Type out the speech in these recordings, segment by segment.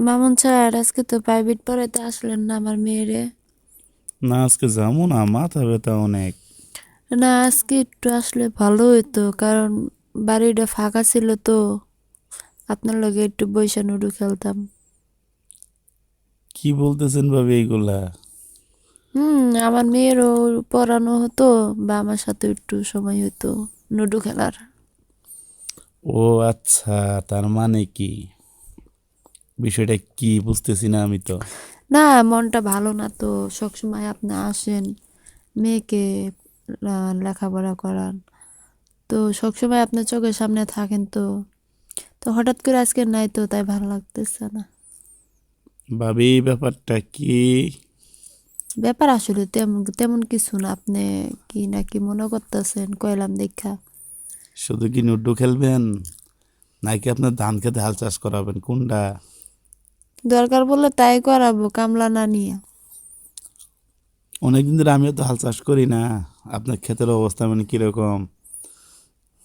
Mamun sir আজকে তো private পড়াতে আসলেন না আমার মেয়েরে। না আজকে যাব না মাথা ব্যথা অনেক। না আজকে একটু আসলে ভালো হতো কারণ বাড়িটা ফাঁকা ছিল তো। আপনার লগে একটু বৈশা নুডু খেলতাম। কি বলতেছেন ভাবি এইগুলা? হুম আমার মেয়েরও পড়ানো হতো বা আমার সাথে একটু সময় হতো নুডু খেলার। ও আচ্ছা তার মানে কি? বিষয়টা কি বুঝতেছি না আমি তো। না মনটা ভালো না তো সবসময় আপনি আসেন মেয়েকে লেখাপড়া করান। তো সবসময় আপনার চোখের সামনে থাকেন তো। তো হঠাৎ করে আজকে নাই তো তাই ভালো লাগতেছে না। ভাবি ব্যাপারটা কি? ব্যাপার আসলে তেমন তেমন কিছু না আপনি কি নাকি মনে করতেছেন কয়লাম দেখা। শুধু কি নুডু খেলবেন? নাকি আপনার ধান খেতে হাল চাষ করাবেন? কোনটা? দরকার বললে তাই করাবো কামলা না নিয়ে। অনেকদিন ধরে আমিও তো হাল চাষ করি না। আপনার ক্ষেতের অবস্থা মানে কীরকম?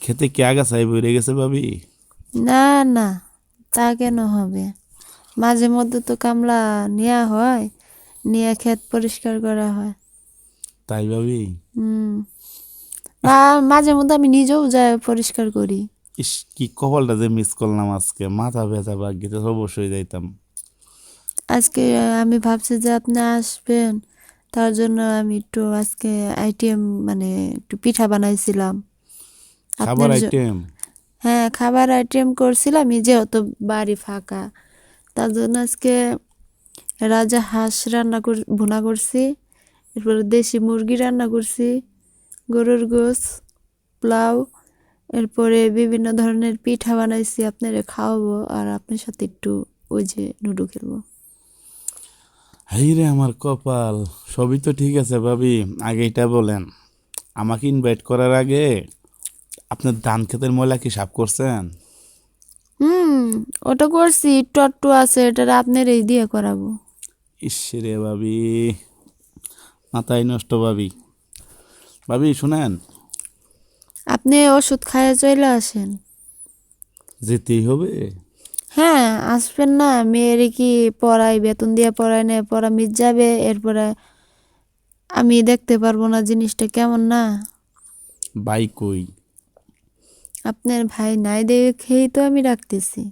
খেতে কে আগাছাই বেড়ে গেছে ভাবি? না না তা কেন হবে? মাঝে মধ্যে তো কামলা নেওয়া হয় নিয়ে ক্ষেত পরিষ্কার করা হয়। তাই ভাবি? হুম। বা মাঝে মধ্যে আমি নিজেও যাই পরিষ্কার করি। ইস কি কপালটা যে মিস করলাম আজকে। মাথা ব্যথা বাগিতে অবশ্যই যাইতাম। আজকে আমি ভাবছি যে আপনি আসবেন। তার জন্য আমি একটু আজকে আইটেম মানে একটু পিঠা বানাইছিলাম। খাবার আপনার আইটেম? হ্যাঁ খাবার আইটেম করছিলাম এই যেহেতু বাড়ি ফাঁকা। তার জন্য আজকে রাজা হাঁস রান্না কর ভুনা করছি। এরপরে দেশি মুরগি রান্না করছি। গরুর গোস পোলাও এরপরে বিভিন্ন ধরনের পিঠা বানাইছি। আপনারে খাওয়াবো আর আপনার সাথে একটু ওই যে নুডু খেলব। হাই রে আমার কপাল সবই তো ঠিক আছে ভাবি আগে এটা বলেন। আমাকে ইনভাইট করার আগে আপনার ধান ক্ষেতের ময়লা কি সাফ করছেন? হুম ওটা করছি একটু আছে এটা আপনার এই দিয়ে করাবো। ইস রে ভাবি মাথায় নষ্ট ভাবি। ভাবি শুনেন। আপনি ওষুধ খাইয়ে চলে আসেন। যেতেই হবে। হ্যাঁ আসবেন না মেয়ের কি পড়াই বেতন দিয়ে পড়ায় না পড়া মিট যাবে এরপরে আমি দেখতে পারব না জিনিসটা কেমন না। বাই কই? আপনার ভাই নাই দেখেই তো আমি রাখতেছি।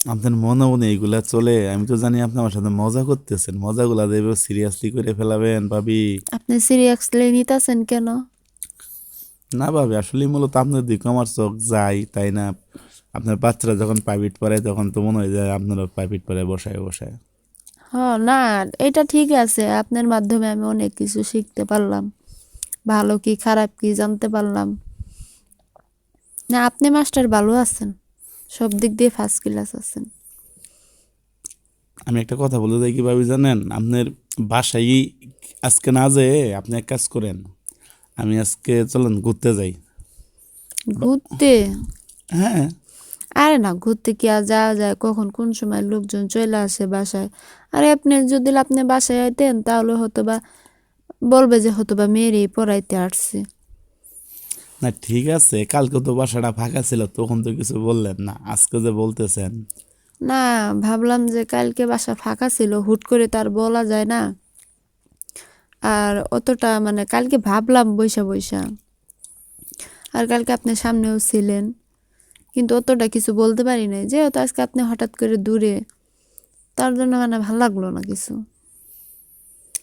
আপনার মনে মনে এইগুলা চলে আমি তো জানি আপনি আমার সাথে মজা করতেছেন মজাগুলা দেবে সিরিয়াসলি করে ফেলাবেন ভাবি। আপনি সিরিয়াসলি নিতেছেন কেন? না ভাবি আসলে মূলত আপনার দিকে আমার চোখ যায় তাই না? আপনার বাচ্চারা যখন প্রাইভেট পড়ায় তখন তো মনে হয় যে আপনারা প্রাইভেট পড়ায় বসায় বসায়। হ না এটা ঠিক আছে। আপনার মাধ্যমে আমি অনেক কিছু শিখতে পারলাম। ভালো কি খারাপ কি জানতে পারলাম। না আপনি মাস্টার ভালো আছেন। সব দিক দিয়ে ফার্স্ট ক্লাস আছেন। আমি একটা কথা বলে যাই কি ভাবি জানেন? আপনার বাসায় আজকে না যে আপনি এক কাজ করেন আমি আজকে চলেন ঘুরতে যাই। ঘুরতে? হ্যাঁ। আরে না ঘুরতে কি আর যাওয়া যায়? কখন কোন সময় লোকজন চলে আসে বাসায়? আরে আপনি যদি আপনি বাসায় আইতেন তাহলে হয়তো বা বলবে যে হয়তো বা মেয়েরই পড়াইতে আসছে। না ঠিক আছে কালকে তো বাসাটা ফাঁকা ছিল তখন তো কিছু বললেন না। আজকে যে বলতেছেন। না ভাবলাম যে কালকে বাসা ফাঁকা ছিল হুট করে তার বলা যায় না। আর অতটা মানে কালকে ভাবলাম বৈশা বৈশা আর কালকে আপনি সামনেও ছিলেন। কিন্তু অতটা কিছু বলতে পারি নাই। যেহেতু আজকে আপনি হঠাৎ করে দূরে তার জন্য মানে ভালো লাগল না কিছু।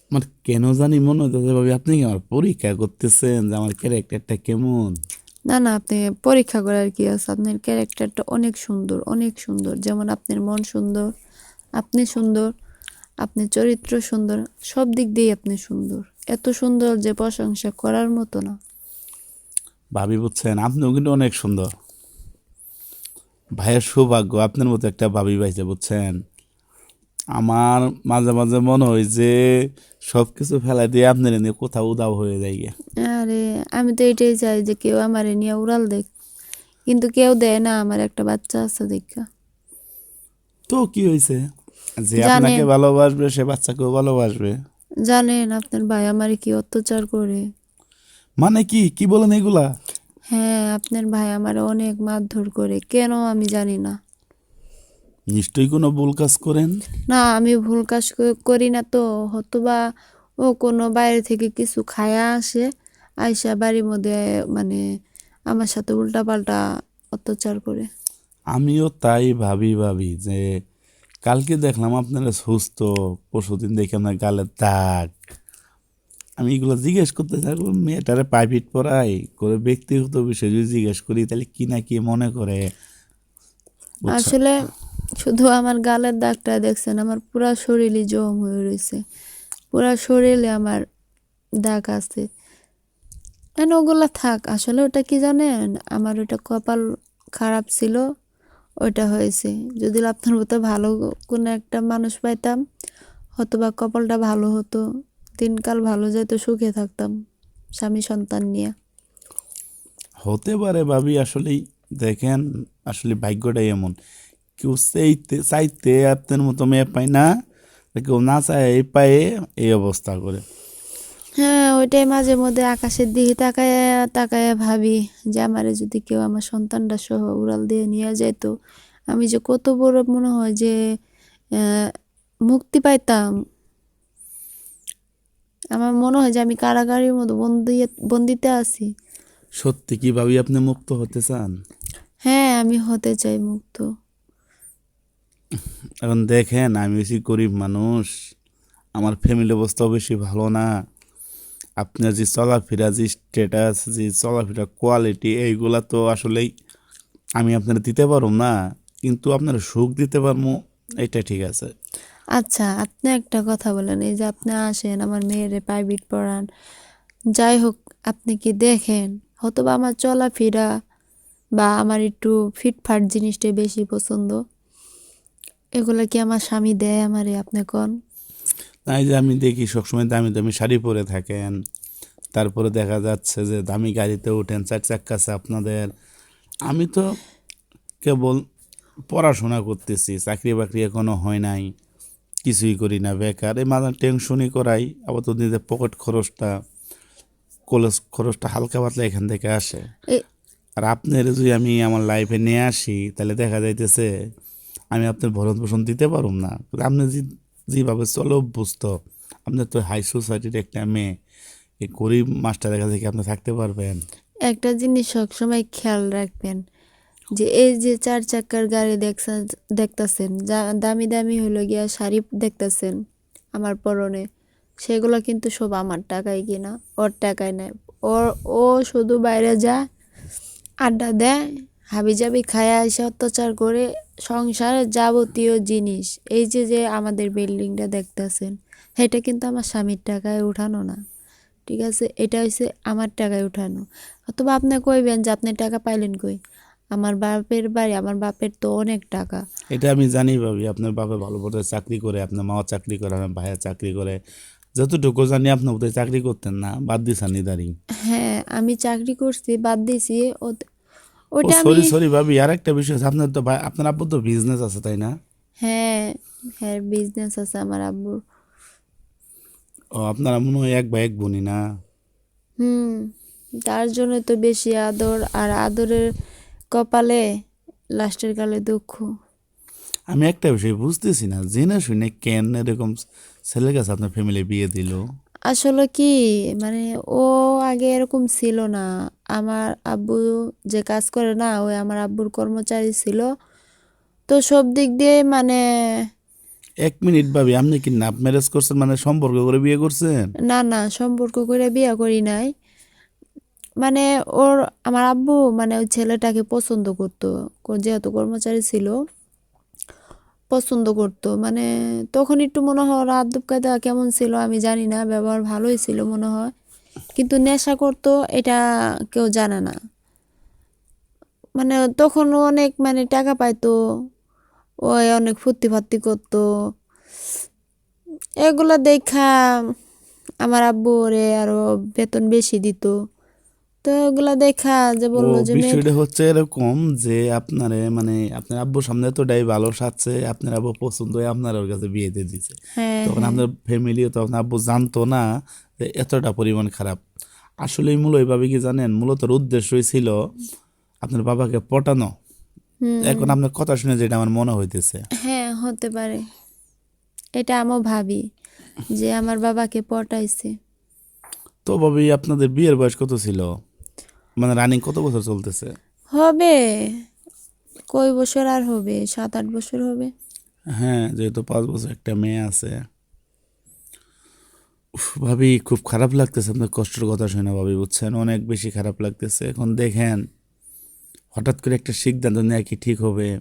আমার কেন জানি মনে হতেছে ভাবি আপনি কি আমার পরীক্ষা করতেছেন যে আমার ক্যারেক্টারটা কেমন? না না আপনি পরীক্ষা করার কি আছে? আপনার ক্যারেক্টারটা অনেক সুন্দর অনেক সুন্দর। যেমন আপনার মন সুন্দর আপনি সুন্দর আপনি চরিত্র সুন্দর সব দিক দিয়েই আপনি সুন্দর। এত সুন্দর যে প্রশংসা করার মতো না। ভাবি বুঝছেন আপনিও কিন্তু অনেক সুন্দর। ভাইয়ের সৌভাগ্য আপনার মতো একটা ভাবি পাইছে বুঝছেন? আমার মাঝে মাঝে মনে হয় যে সব কিছু ফেলাই দিয়ে আপনার নিয়ে কোথাও উদাও হয়ে যায় আরে আমি তো এটাই চাই যে কেউ আমার নিয়ে উড়াল দেখ কিন্তু কেউ দেয় না আমার একটা বাচ্চা আছে দেখা। তো কি হয়েছে যে আপনাকে ভালোবাসবে সে বাচ্চাকেও ভালোবাসবে। জানেন আপনার ভাই আমার কি অত্যাচার করে? মানে কি? কি বলেন এগুলা? হ্যাঁ আপনার ভাই আমার অনেক মারধর করে। কেন আমি জানি না। নিশ্চয়ই কোনো ভুল কাজ করেন? না আমি ভুল কাজ করি না তো। হয়তোবা ও কোনো বাইরে থেকে কিছু খায়া আসে আইসা বাড়ির মধ্যে মানে আমার সাথে উল্টাপাল্টা অত্যাচার করে। আমিও তাই ভাবি ভাবি যে কালকে দেখলাম আপনারা সুস্থ পরশুদিন দেখে আপনার গালের দাগ আমি এগুলো জিজ্ঞেস করতে থাকলাম মেয়েটারে প্রাইভেট পড়াই করে ব্যক্তিগত বিষয় যদি জিজ্ঞেস করি, তাহলে কি না কি মনে করে? আসলে শুধু আমার গালের দাগটা দেখছেন, আমার পুরা শরীরই জম হয়ে রয়েছে। পুরা শরীরে আমার দাগ আছে। এন, ওগুলা থাক, আসলে ওটা কি জানেন? আমার ওটা কপাল খারাপ ছিল ওইটা হয়েছে। যদি আপনার মতো ভালো কোনো একটা মানুষ পাইতাম হয়তো বা কপালটা ভালো হতো। দিনকাল ভালো যেত সুখে থাকতাম স্বামী সন্তান নিয়ে। হতে পারে ভাবি আসলেই দেখেন আসলে ভাগ্যটাই এমন। কেউ চাইতে চাইতে আপনার মতো মেয়ে পায় না কেউ না চায় এই পায়ে এই অবস্থা করে। হ্যাঁ ওইটাই মাঝে মধ্যে আকাশের দিকে তাকায় তাকায় ভাবি যে আমারে যদি কেউ আমার সন্তানটা সহ উড়াল দিয়ে নিয়ে যেত আমি যে কত বড় মনে হয় যে মুক্তি পাইতাম। আমার মনে হয় যে আমি কারাগারের মতো বন্দি বন্দিতে আছি। সত্যি কি ভাবি আপনি মুক্ত হতে চান? হ্যাঁ আমি হতে চাই মুক্ত। এখন দেখেন আমি বেশি গরিব মানুষ। আমার ফ্যামিলি অবস্থাও বেশি ভালো না। আপনার যে চলাফেরা যে স্ট্যাটাস যে চলাফেরা কোয়ালিটি এইগুলা তো আসলেই আমি আপনার দিতে পারব না। কিন্তু আপনার সুখ দিতে পারব এটা ঠিক আছে। আচ্ছা আপনি একটা কথা বলেন, এই যে আপনি আসেন, আমার মেয়েরে প্রাইভেট পড়ান, যাই হোক, আপনি কি দেখেন? হয়তো বা আমার চলাফেরা বা আমার একটু ফিটফাট জিনিসটাই বেশি পছন্দ। এগুলো কি আমার স্বামী দেয় আমারে, আপনি কোন? তাই যে আমি দেখি সবসময় দামি দামি শাড়ি পরে থাকেন, তারপরে দেখা যাচ্ছে যে দামি গাড়িতে ওঠেন, চার চাক্কা আছে আপনাদের। আমি তো কেবল পড়াশোনা করতেছি চাকরি বাকরি এখনও হয় নাই। কিছুই করি না বেকার। এই মাঝে টেনশনই করাই আবার তো নিজের পকেট খরচটা কলেজ খরচটা হালকা পাতলা এখান থেকে আসে। আর আপনার যদি আমি আমার লাইফে নিয়ে আসি তাহলে দেখা যাইতেছে আমি আপনার ভরণ পোষণ দিতে পারব না। আপনি যে যেভাবে চলে অভ্যস্ত আপনার তো হাই সোসাইটির একটা মেয়ে এই গরিব মাস্টারের কাছে কি আপনি থাকতে পারবেন? একটা জিনিস সবসময় খেয়াল রাখবেন যে এই যে চার চাকার গাড়ি দেখছেন দেখতেছেন দামি দামি হলো গিয়া শাড়ি দেখতেছেন আমার পরনে, সেগুলো কিন্তু সব আমার টাকায় কিনা, ওর টাকায় নেয় ওর ও শুধু বাইরে যায় আড্ডা দেয়, হাবি জাবি খায় এসে অত্যাচার করে সংসারের যাবতীয় জিনিস, এই যে যে আমাদের বিল্ডিংটা দেখতেছেন এটা কিন্তু আমার স্বামীর টাকায় উঠানো না। ঠিক আছে? এটা হচ্ছে আমার টাকায় উঠানো। অথবা আপনি কইবেন যে, আপনি টাকা পাইলেন কই? আমার বাপের বাড়ি আমার বাপের তো অনেক টাকা। এটা আমি জানি ভাবি আপনার বাবা ভালো পথে চাকরি করে আপনার মাও চাকরি করে আমার ভাইয়া চাকরি করে। যতটুকু জানি আপনি বোধহয় চাকরি করতেন না বাদ দিয়েছেন ইদারিং হ্যাঁ আমি চাকরি করছি বাদ দিয়েছি ওটা আমি সরি সরি ভাবি আর একটা বিষয় আছে আপনার তো ভাই আপনার আব্বু তো বিজনেস আছে তাই না? হ্যাঁ হ্যাঁ বিজনেস আছে আমার আব্বুর। ও আপনারা মনে হয় এক ভাই এক বোনই না? হুম তার জন্য তো বেশি আদর আর আদরের কপালে লাস্টের কালে দুঃখ। আমি একটা বিষয় বুঝতেছি না জেনে শুনে কেন এরকম ছেলের কাছে আপনার ফ্যামিলি বিয়ে দিল? আসলে কি মানে ও আগে এরকম ছিল না। আমার আব্বু যে কাজ করে না ওই আমার আব্বুর কর্মচারী ছিল। তো সব দিক দিয়ে মানে এক মিনিট ভাবি আপনি কি নাপ ম্যারেজ করছেন মানে সম্পর্ক করে বিয়ে করছেন? না না সম্পর্ক করে বিয়ে করি নাই। মানে ওর, আমার আব্বু মানে ওই ছেলেটাকে পছন্দ করতো। যেহেতু কর্মচারী ছিল, পছন্দ করতো। মানে তখন একটু মনে হয় ওর আদব কায়দা কেমন ছিল, আমি জানি না, ব্যবহার ভালোই ছিল মনে হয়। কিন্তু নেশা করতো, এটা কেউ জানে না। মানে তখন অনেক মানে টাকা পাইতো ওই অনেক ফুর্তি ফার্তি করতো। এগুলা দেখা আমার আব্বু ওরে আরও বেতন বেশি দিত। তো এগুলা দেখা যে বলল যে বিষয়টা হচ্ছে এরকম যে আপনারে মানে আপনার আব্বুর সামনে এতটাই ভালো সাজছে আপনার আব্বু পছন্দ হয়ে আপনার ওর কাছে বিয়ে দিয়ে দিছে। হ্যাঁ তখন আপনার ফ্যামিলিও তখন আব্বু জানতো না যে এতটা পরিমাণ খারাপ। আসলে মূল এইভাবে কি জানেন? মূলত উদ্দেশ্যই ছিল আপনার বাবাকে পটানো। এখন আপনার কথা শুনে যেটা আমার মনে হইতেছে। হ্যাঁ হতে পারে। এটা আমিও ভাবি যে আমার বাবাকে পটাইছে। তো ভাবি আপনাদের বিয়ের বয়স কত ছিল? মানে রানিং কত বছর চলতেছে? হবে। কয় বছর আর হবে? সাত আট বছর হবে। হ্যাঁ যেহেতু পাঁচ বছর একটা মেয়ে আছে। ভাবি খুব খারাপ লাগতেছে আপনার কষ্টের কথা শুনে ভাবি বুঝছেন? অনেক বেশি খারাপ লাগতেছে। এখন দেখেন হঠাৎ করে একটা সিদ্ধান্ত নেওয়া কি ঠিক হবে?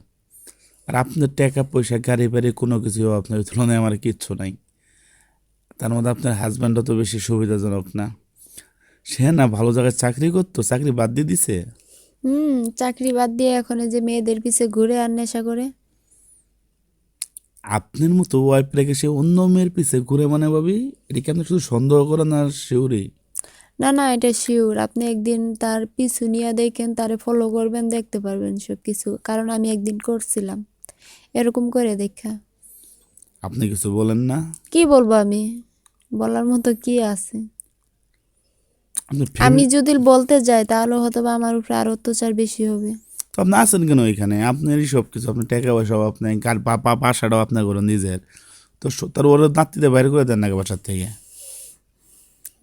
আর আপনার টাকা পয়সা গাড়ি বাড়ি কোনো কিছু আপনার তুলনায় আমার কিচ্ছু নাই। তার মধ্যে আপনার হাজব্যান্ডও তো বেশি সুবিধাজনক না। সে না ভালো জায়গায় চাকরি করতো চাকরি বাদ দিয়ে দিছে? হুম চাকরি বাদ দিয়ে এখন এই যে মেয়েদের পিছে ঘুরে আর নেশা করে। আপনার মতো ওয়াইফ রেখে সে অন্য মেয়ের পিছে ঘুরে মানে ভাবি এটা কি আপনি শুধু সন্দেহ করেন আর শিউরি? না না এটা শিওর আপনি একদিন তার পিছু নিয়ে দেখেন তারে ফলো করবেন দেখতে পারবেন সব কিছু কারণ আমি একদিন করছিলাম। এরকম করে দেখা। আপনি কিছু বলেন না? কি বলব আমি? বলার মতো কি আছে? আমি যদি বলতে যাই তাহলে হয়তো বা আমার উপরে আরও অত্যাচার বেশি হবে। আপনি আছেন কেন এখানে? আপনারই সব কিছু আপনি টাকা পয়সাও আপনি বাসাটাও আপনার করে নিজের। তো তার ওর নাতিতে বাইরে করে দেন নাকি বাসার থেকে?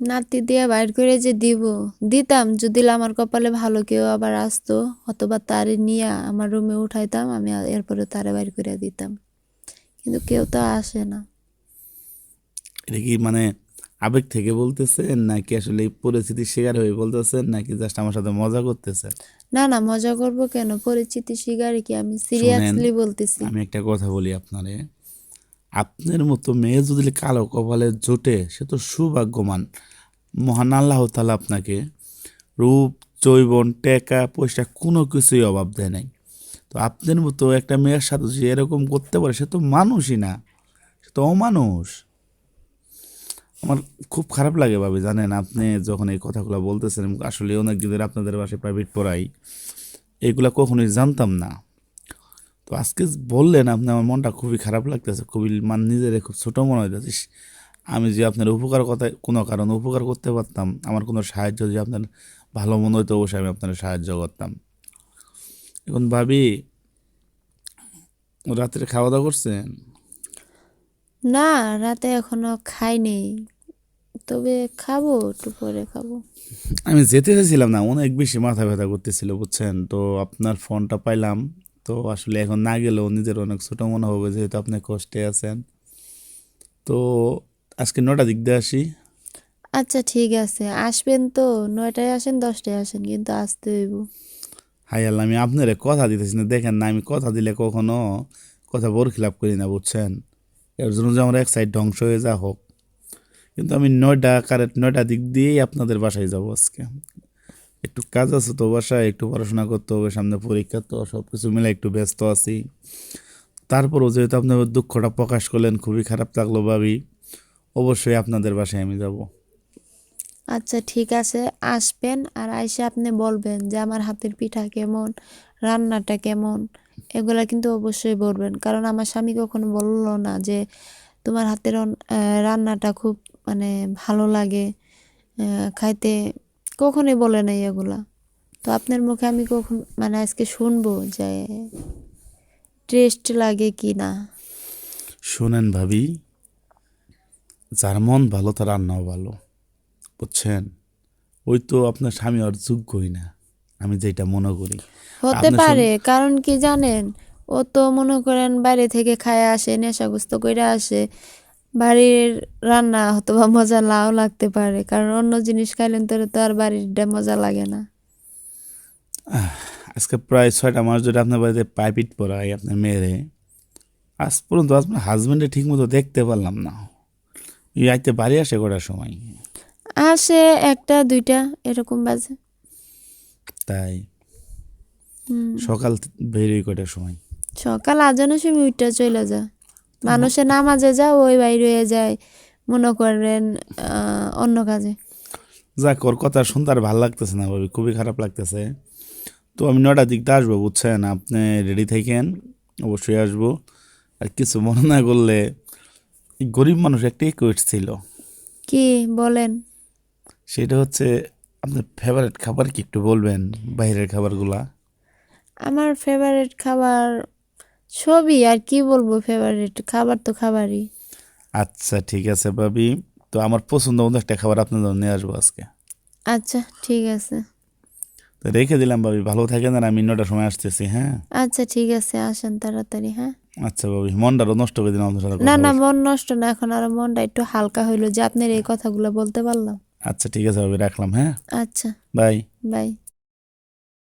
নাতি দিয়ে বাইর করে যে দিব দিতাম। যদি আমার কপালে ভালো কেউ আবার আসতো অথবা তারে নিয়ে আমার রুমে উঠাইতাম আমি আর এরপরে তারে বাইর করে দিতাম। কিন্তু কেউ তো আসে না। এটা কি মানে আবেগ থেকে বলতেছেন নাকি আসলে এই পরিস্থিতির শিকার হয়ে বলতেছেন নাকি জাস্ট আমার সাথে মজা করতেছেন? না না মজা করব কেন? পরিচিতি শিকারে কি? আমি সিরিয়াসলি বলতেছি। আমি একটা কথা বলি আপনারে। আপনার মতো মেয়ে যদি কালো কপালে জোটে সে তো সৌভাগ্যমান মহান আল্লাহ তালা আপনাকে রূপ জৈবন টেকা পয়সা কোনো কিছুই অভাব দেয় নাই। তো আপনার মতো একটা মেয়ের সাথে যে এরকম করতে পারে সে তো মানুষই না সে তো অমানুষ। আমার খুব খারাপ লাগে ভাবি, জানেন, আপনি যখন এই কথাগুলো বলতেছেন, আসলে অনেক দিনের আপনাদের বাসায় প্রাইভেট পড়াই, এগুলা কখনোই জানতাম না। তো আজকে বললেন আপনি, আমার মনটা খুবই খারাপ লাগতেছে, খুবই মান নিজের খুব ছোটো মনে হইতেছে আমি যে আপনার উপকার কথা, কোনো কারণে উপকার করতে পারতাম, আমার কোনো সাহায্য যদি আপনার ভালো মনে হইতো, অবশ্যই আমি আপনার সাহায্য করতাম। এখন ভাবি, রাত্রে খাওয়া দাওয়া করছেন? না, রাতে এখনও খাই নেই তবে খাব একটু পরে খাব। আমি যেতে চাইছিলাম না অনেক বেশি মাথা ব্যথা করতেছিল বুঝছেন? তো আপনার ফোনটা পাইলাম তো আসলে এখন না গেলেও নিজের অনেক ছোটো মনে হবে যেহেতু আপনি কষ্টে আছেন। তো আজকে নটা দিক দিয়ে আসি। আচ্ছা ঠিক আছে। আসবেন তো নয়টায় আসেন দশটায় আসেন কিন্তু আসতে হইব। হাই আল্লাহ আমি আপনার কথা দিতেছি না দেখেন না আমি কথা দিলে কখনো কথা বরখিলাপ করি না বুঝছেন? এর জন্য যে আমার এক সাইড ধ্বংস হয়ে যা হোক। কিন্তু আমি নয়টা কারেক্ট নয়টা দিক দিয়েই আপনাদের বাসায় যাব আজকে। একটু কাজ আছে তো বাসায়, একটু পড়াশোনা করতে হবে, সামনে পরীক্ষা তো সব কিছু মিলে একটু ব্যস্ত আছি। তারপরও যেহেতু আপনার দুঃখটা প্রকাশ করলেন, খুবই খারাপ লাগল ভাবি, অবশ্যই আপনাদের বাসায় আমি যাব। আচ্ছা ঠিক আছে, আসবেন আর আইসে আপনি বলবেন যে আমার হাতের পিঠা কেমন, রান্নাটা কেমন, এগুলা কিন্তু অবশ্যই বলবেন। কারণ আমার স্বামী কখনো বলল না যে তোমার হাতের রান্নাটা খুব মানে ভালো লাগে খাইতে কখনোই বলে নাই এগুলা। তো আপনার মুখে আমি কখন মানে আজকে শুনব যে টেস্ট লাগে কি না? শোনেন ভাবি যার মন ভালো তার রান্নাও ভালো বুঝছেন? ওই তো আপনার স্বামী আর যোগ্যই না আমি যেটা মনে করি। হতে পারে কারণ কি জানেন? ও তো মনে করেন বাইরে থেকে খায় আসে নেশাগ্রস্ত করে আসে বাড়ির রান্না হয়তো বা মজা নাও লাগতে পারে কারণ অন্য জিনিস খাইলেন তোরে তো আর বাড়িরটা মজা লাগে না। আজকে প্রায় ছয়টা মাস ধরে আপনার বাড়িতে পাইপিট পড়াই আপনার মেয়েরে আজ পর্যন্ত আপনার হাজব্যান্ডে ঠিক মতো দেখতে পারলাম না। এই আইতে বাড়ি আসে কটার সময়? আসে একটা দুইটা এরকম বাজে। তাই? সকাল বেরোই কটার সময়? সকাল আজানো সময় উঠটা চলে যা মানুষে নামাজে যা ওই বাইরে হয়ে যায় মনে করেন অন্য কাজে। যাক ওর কথা শুনতে আর ভালো লাগতেছে না ভাবি খুবই খারাপ লাগতেছে। তো আমি নটার দিকটা আসব বুঝছেন? আপনি রেডি থাকেন অবশ্যই আসব। আর কিছু মনে না করলে গরিব মানুষ একটা রিকোয়েস্ট ছিল। কি? বলেন। সেটা হচ্ছে আপনার ফেভারিট খাবার কি একটু বলবেন বাইরের খাবারগুলা? আমার ফেভারিট খাবার সবই আর কি বলব ফেভারিট খাবার তো খাবারই। আচ্ছা ঠিক আছে ভাবি। তো আমার পছন্দ মতো একটা খাবার আপনার জন্য নিয়ে আসব আজকে। আচ্ছা ঠিক আছে। তো রেখে দিলাম ভাবি ভালো থাকেন আর আমি নটার সময় আসতেছি হ্যাঁ? আচ্ছা ঠিক আছে আসেন তাড়াতাড়ি হ্যাঁ? আচ্ছা ভাবি মনটারও নষ্ট করে দিলাম আপনার সাথে কথা না না বলে। মন নষ্ট না এখন আর মনটা একটু হালকা হইল যে আপনার এই কথাগুলো বলতে পারলাম। আচ্ছা ঠিক আছে ভাবি রাখলাম হ্যাঁ? আচ্ছা। বাই। বাই।